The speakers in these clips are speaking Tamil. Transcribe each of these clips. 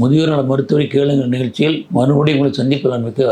முதியோர் நல மருத்துவரை கேளுங்கள் நிகழ்ச்சியில் மறுபடியும் உங்களை சந்திப்பதன் மிக்க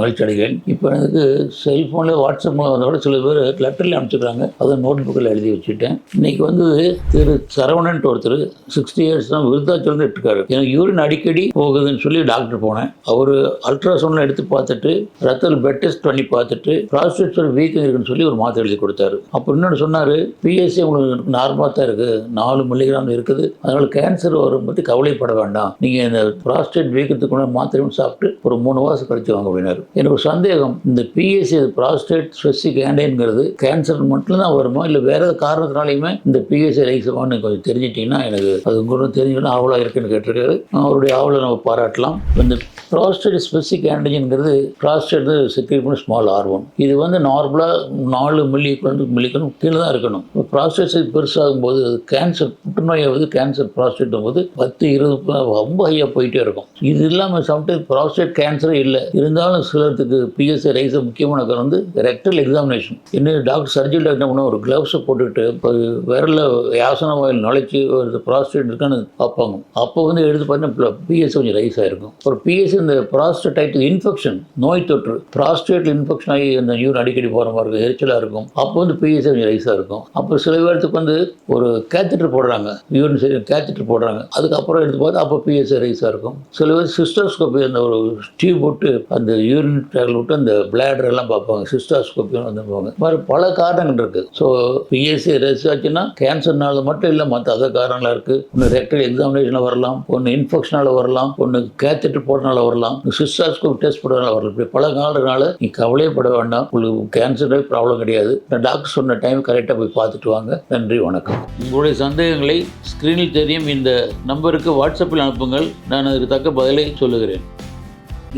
மகிழ்ச்சி அடைகிறேன். இப்போ எனக்கு செல்ஃபோனில் வாட்ஸ்அப் மூலம் வந்தோட சில பேர் லெட்டரில் அனுப்பிச்சிடுறாங்க அதை நோட் புக்கில் எழுதி வச்சுட்டேன் இன்னைக்கு வந்து திரு சரவணன்ட்டு ஒருத்தர் சிக்ஸ்டி இயர்ஸ் தான் விருத்தாச்சலம் இருக்காரு எனக்கு யூரின் அடிக்கடி போகுதுன்னு சொல்லி டாக்டர் போனேன். அவர் அல்ட்ராசவுண்ட் எடுத்து பார்த்துட்டு ரத்தத்தில் பிளட் டெஸ்ட் பண்ணி பார்த்துட்டு ப்ராஸ்டேட் வீக்கம் இருக்குன்னு சொல்லி ஒரு மாத்திரை எழுதி கொடுத்தாரு. அப்புறம் இன்னொன்று சொன்னார் பிஎஸ்சி உங்களுக்கு நார்மலாக தான் இருக்குது நாலு மில்லிகிராம் இருக்குது. அதனால் கேன்சர் வரும் பற்றி கவலைப்பட வேண்டாம். நீங்கள் இந்த ப்ராஸ்டேட் வீக்கத்துக்குள்ள மாத்திரையும் சாப்பிட்டு ஒரு மூணு மாதம் கழிச்சு வாங்க அப்படின்னாரு. எனக்கு ஒரு சந்தேகம். இந்த பிஎஸ்சி ப்ராஸ்டேட் ஸ்பெசிக் ஆண்டைங்கிறது கேன்சர் மட்டும் தான் வருமா? இல்லை வேற ஏதாவது காரணத்தினாலையுமே இந்த பிஎஸ்சி ரைசமான்னு கொஞ்சம் தெரிஞ்சிட்டிங்கன்னா எனக்கு அது உங்களுக்கு தெரிஞ்சுக்கணும். ஆவலாக இருக்குன்னு கேட்டிருக்காரு. அவருடைய ஆவலை நம்ம பாராட்டலாம். இந்த ப்ராஸ்டேட் ஸ்பெசிக் ஆன்டிஜன்ங்கிறது ப்ராஸ்டேட் செக்ரேட் பண்ணி ஸ்மால் ஆர்வம் இது வந்து நார்மலாக நாலு மில்லி மில்லிக்கணும் கீழே தான் இருக்கணும். இப்போ ப்ராஸ்டேட் பெருசாகும் போது அது கேன்சர் புற்றுநோயை வந்து கேன்சர் ப்ராஸ்டேட் போது பத்து இருபது ரொம்ப ஹையாக போயிட்டே இருக்கும். இது இல்லாமல் சம்டைம் ப்ராஸ்டேட் கேன்சரே இல்லை. இருந்தாலும் சிலருக்கு பிஎஸ்சி ரைஸ் முக்கியமான காரணம் வந்து ரெக்டல் எக்ஸாமினேஷன் என்ன டாக்டர் சர்ஜரி டாக்டர் பண்ண ஒரு க்ளவுஸை போட்டுட்டு இப்போ விரல யாசன வாயில் நுழைச்சி ஒரு ப்ராஸ்டேட் இருக்கான்னு பார்ப்பாங்க. அப்போ வந்து எடுத்து பார்த்தீங்கன்னா பிஎஸ்சி கொஞ்சம் ரைஸ் ஆயிருக்கும். ஒரு பிஎஸ்சி இந்த ப்ராஸ்டேட் இன்ஃபெக்ஷன் நோய் தொற்று ப்ராஸ்டேட் இன்ஃபெக்ஷன் ஆகி அந்த யூர் அடிக்கடி போகிற மாதிரி இருக்கும் எரிச்சலாக இருக்கும். அப்போ வந்து பிஎஸ்சி கொஞ்சம் ரைஸாக இருக்கும். அப்போ சில பேர்த்துக்கு வந்து ஒரு கேத்தட்டர் போடுறாங்க. யூரின் சரி கேத்தட்டர் போடுறாங்க. அதுக்கப்புறம் எடுத்து பார்த்தா அப்போ பிஎஸ்சி ரைஸாக இருக்கும். சில பேர் சிஸ்டோஸ்கோப்பி அந்த ஒரு டியூப் விட்டு அந்த யூரின் ட்ராக்ல விட்டு அந்த பிளாடர் எல்லாம் பார்ப்பாங்க. சிஸ்டாஸ்கோப்பி வந்து பார்ப்பாங்க. மாதிரி பல காரணங்கள் இருக்குது ஸோ பிஎஸ்சி ரைஸ் ஆச்சுன்னா கேன்சர்னால மட்டும் இல்லை மற்ற அதர் காரணங்களாக இருக்குது ஒன்று ரெக்டல் எக்ஸாமினேஷனில் வரலாம் ஒன்று இன்ஃபெக்ஷனால் வரலாம் ஒன்று கேத்தட்டர் போட்டனால வரலாம் சிஸ்டாஸ்கோப் டெஸ்ட் போடுறதுனால வரலாம். இப்படி பல காரணங்களால நீ கவலையப்பட வேண்டாம். உங்களுக்கு கேன்சர் ப்ராப்ளம் கிடையாது. நான் டாக்டர் சொன்ன டைம் கரெக்டாக போய் பார்த்துட்டு வாங்க. நன்றி வணக்கம். உங்களுடைய சந்தேகங்களை ஸ்க்ரீனில் தெரியும். இந்த நம்பருக்கு வாட்ஸ்அப்பில் அனுப்புங்கள். நான் அதுக்கு தக்க பதிலை சொல்லுகிறேன்.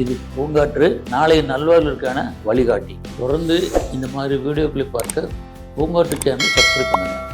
இது பூங்காற்று நாளை நல்வாழ்விற்கான வழிகாட்டி. தொடர்ந்து இந்த மாதிரி வீடியோக்களை பார்க்க பூங்காற்று சேனல் சப்ஸ்கிரைப் பண்ணுங்கள்